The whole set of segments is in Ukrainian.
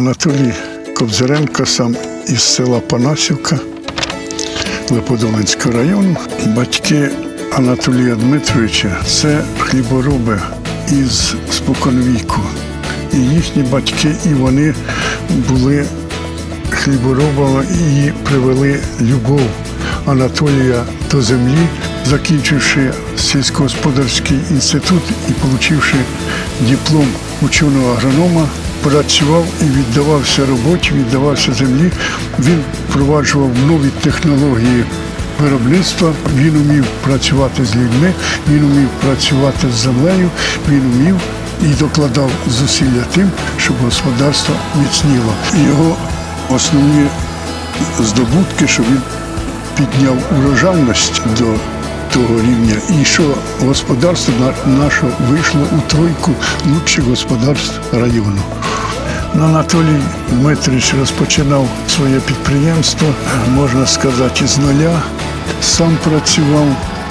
Анатолій Кобзаренко, сам із села Панасівка Леподолинського району. Батьки Анатолія Дмитровича це хлібороби із споконвіку. І їхні батьки, і вони були хліборобами і привели любов Анатолія до землі, закінчивши сільськогосподарський інститут і отримавши диплом ученого агронома, працював і віддавався роботі, віддавався землі. Він впроваджував нові технології виробництва. Він умів працювати з людьми, він умів працювати з землею, він умів і докладав зусилля тим, щоб господарство міцніло. Його основні здобутки, що він підняв урожайність до того рівня, і що господарство наше вийшло у тройку лучших господарств району. Ну, Анатолій Дмитрович розпочинав своє підприємство, можна сказати, із нуля. Сам працював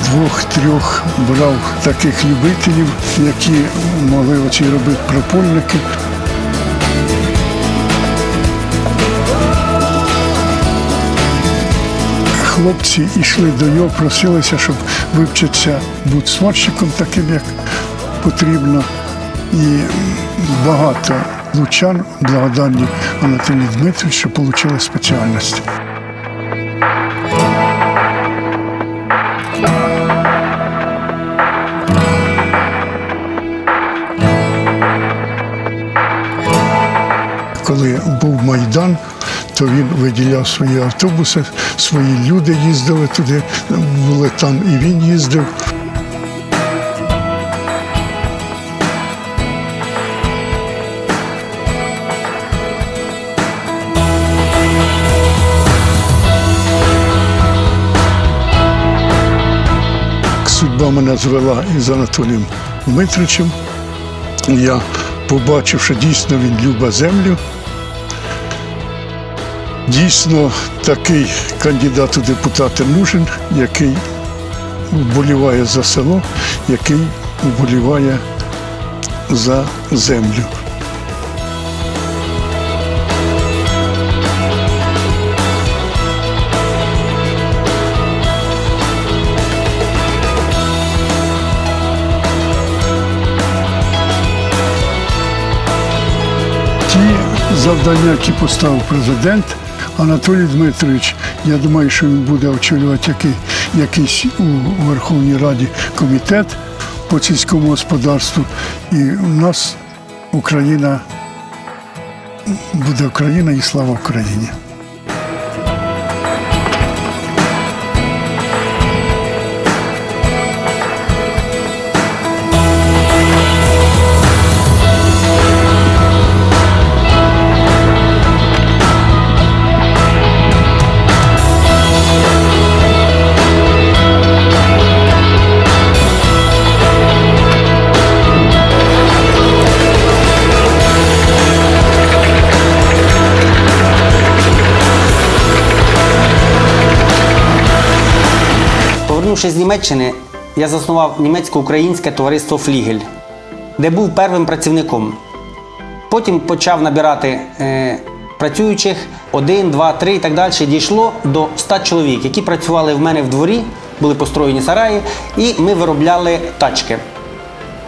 двох-трьох, брав таких любителів, які могли оці робити пропольники. Хлопці йшли до нього, просилися, щоб вивчитися бути сварщиком таким, як потрібно. І багато лучан благодарні Анатолію Дмитровичу, отримали спеціальність. То він виділяв свої автобуси, свої люди їздили туди, були там і він їздив. Судьба мене звела із Анатолієм Дмитричем. Я побачив, що дійсно він любить землю. Дійсно, такий кандидат у депутати нужен, який вболіває за село, який вболіває за землю. Завдання, які поставив президент Анатолій Дмитрович, я думаю, що він буде очолювати який, якийсь у Верховній Раді комітет по сільському господарству. І у нас Україна буде Україна і слава Україні. Повернувшись з Німеччини, я заснував німецько-українське товариство Флігель, де був первим працівником. Потім почав набирати е, працюючих один, два, три і так далі. Дійшло до 100 чоловік, які працювали в мене в дворі, були построєні сараї, і ми виробляли тачки.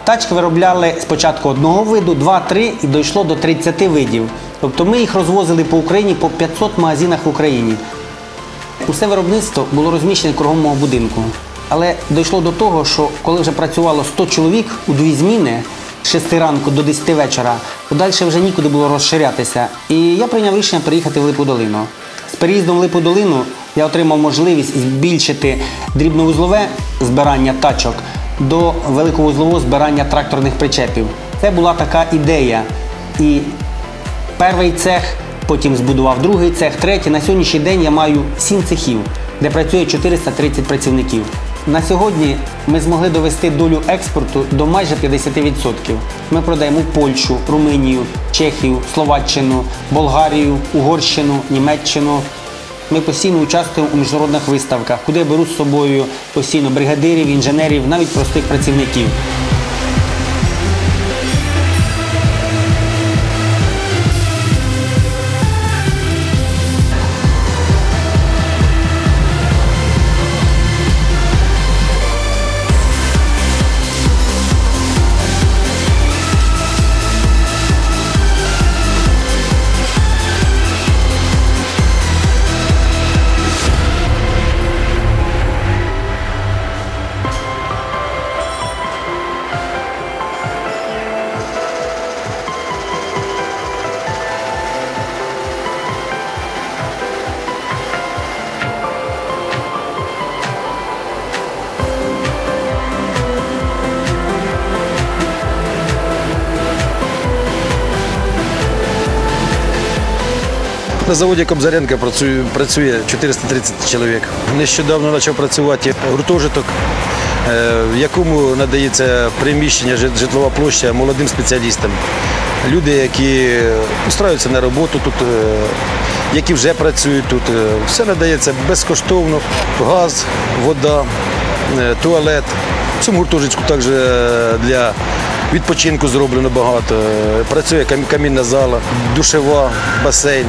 Тачки виробляли спочатку одного виду, два-три і дійшло до 30 видів. Тобто ми їх розвозили по Україні по 500 магазинах в Україні. Усе виробництво було розміщене кругом мого будинку. Але дійшло до того, що коли вже працювало 100 чоловік у дві зміни з 6 ранку до 10 вечора, то далі вже нікуди було розширятися. І я прийняв рішення переїхати в Липу долину. З переїздом в Липу долину я отримав можливість збільшити дрібновузлове збирання тачок до великовузлового збирання тракторних причепів. Це була така ідея. І перший цех, потім збудував другий цех, третій. На сьогоднішній день я маю сім цехів, де працює 430 працівників. На сьогодні ми змогли довести долю експорту до майже 50%. Ми продаємо Польщу, Румунію, Чехію, Словаччину, Болгарію, Угорщину, Німеччину. Ми постійно участвуємо у міжнародних виставках, куди я беру з собою постійно бригадирів, інженерів, навіть простих працівників. На заводі Кобзаренка працює, працює 430 чоловік. Нещодавно почав працювати гуртожиток, е, в якому надається приміщення, житлова площа молодим спеціалістам. Люди, які устраюються на роботу тут, е, які вже працюють тут. Е, Все надається безкоштовно. Газ, вода, туалет. В цьому гуртожитку також для відпочинку зроблено багато. Працює камінна зала, душева, басейн.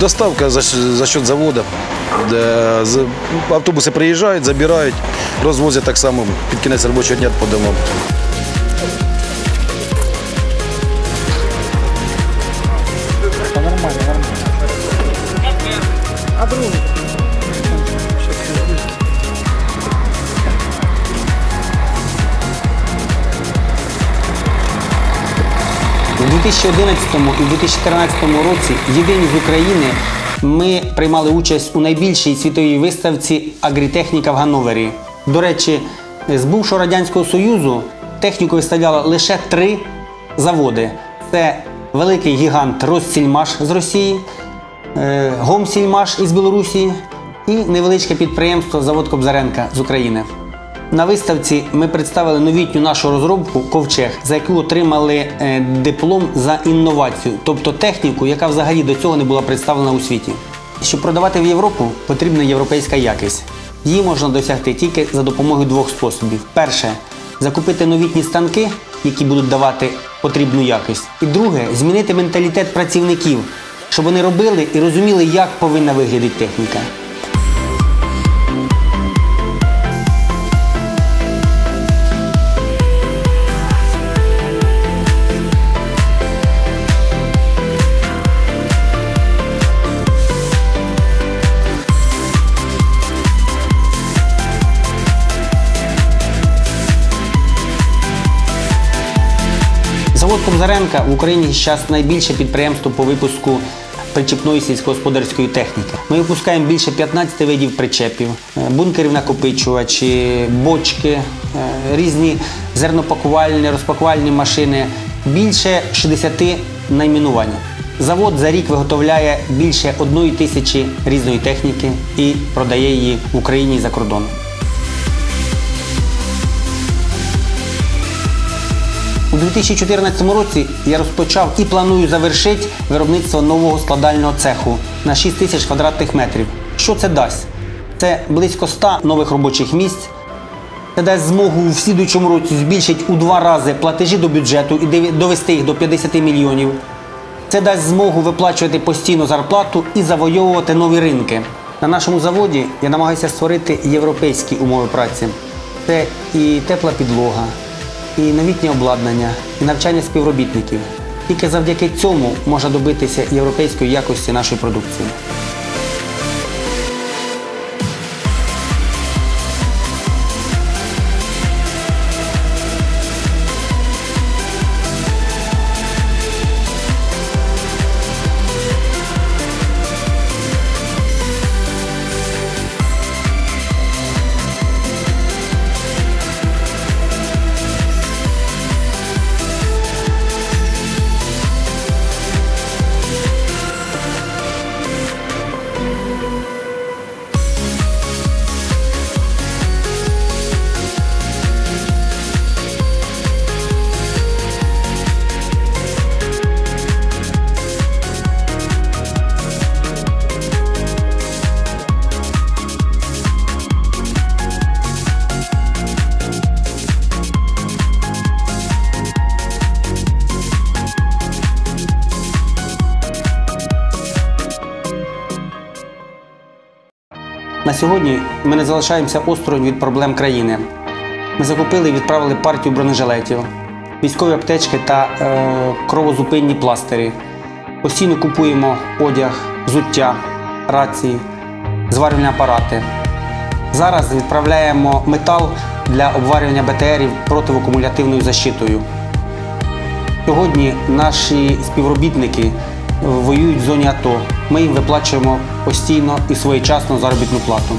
Доставка за, за счет заводу. Автобуси приїжджають, забирають, розвозять так само під кінець робочого дня по домам. 2011 і 2014 році єдині з України ми приймали участь у найбільшій світовій виставці Агрітехніка в Ганновері. До речі, з бувшого Радянського Союзу техніку виставляли лише три заводи: це великий гігант Россільмаш з Росії, е, Гомсільмаш із Білорусі і невеличке підприємство Завод Кобзаренка з України. На виставці ми представили новітню нашу розробку Ковчег, за яку отримали е, диплом за інновацію, тобто техніку, яка взагалі до цього не була представлена у світі. Щоб продавати в Європу, потрібна європейська якість. Її можна досягти тільки за допомогою двох способів: перше закупити новітні станки, які будуть давати потрібну якість. І друге змінити менталітет працівників, щоб вони робили і розуміли, як повинна виглядати техніка. Кобзаренка в Україні зараз найбільше підприємство по випуску причепної сільськогосподарської техніки. Ми випускаємо більше 15 видів причепів, е, бункерів накопичувачі, бочки, е, різні зернопакувальні, розпакувальні машини, більше 60 найменувань. Завод за рік виготовляє більше одної тисячі різної техніки і продає її в Україні за кордоном. У 2014 році я розпочав і планую завершити виробництво нового складального цеху на 6 тисяч квадратних метрів. Що це дасть? Це близько 100 нових робочих місць. Це дасть змогу в слідуючому році збільшити у два рази платежі до бюджету і довести їх до 50 мільйонів. Це дасть змогу виплачувати постійну зарплату і завойовувати нові ринки. На нашому заводі я намагаюся створити європейські умови праці. Це і тепла підлога, і новітнє обладнання, і навчання співробітників. Тільки завдяки цьому можна добитися європейської якості нашої продукції. На сьогодні ми не залишаємося осторонь від проблем країни. Ми закупили і відправили партію бронежилетів, військові аптечки та е, кровозупинні пластирі. Постійно купуємо одяг, взуття, рації, зварювальні апарати. Зараз відправляємо метал для обварювання БТРів противокумулятивною защитою. Сьогодні наші співробітники воюють в зоні АТО. Ми їм виплачуємо постійно і своєчасно заробітну плату.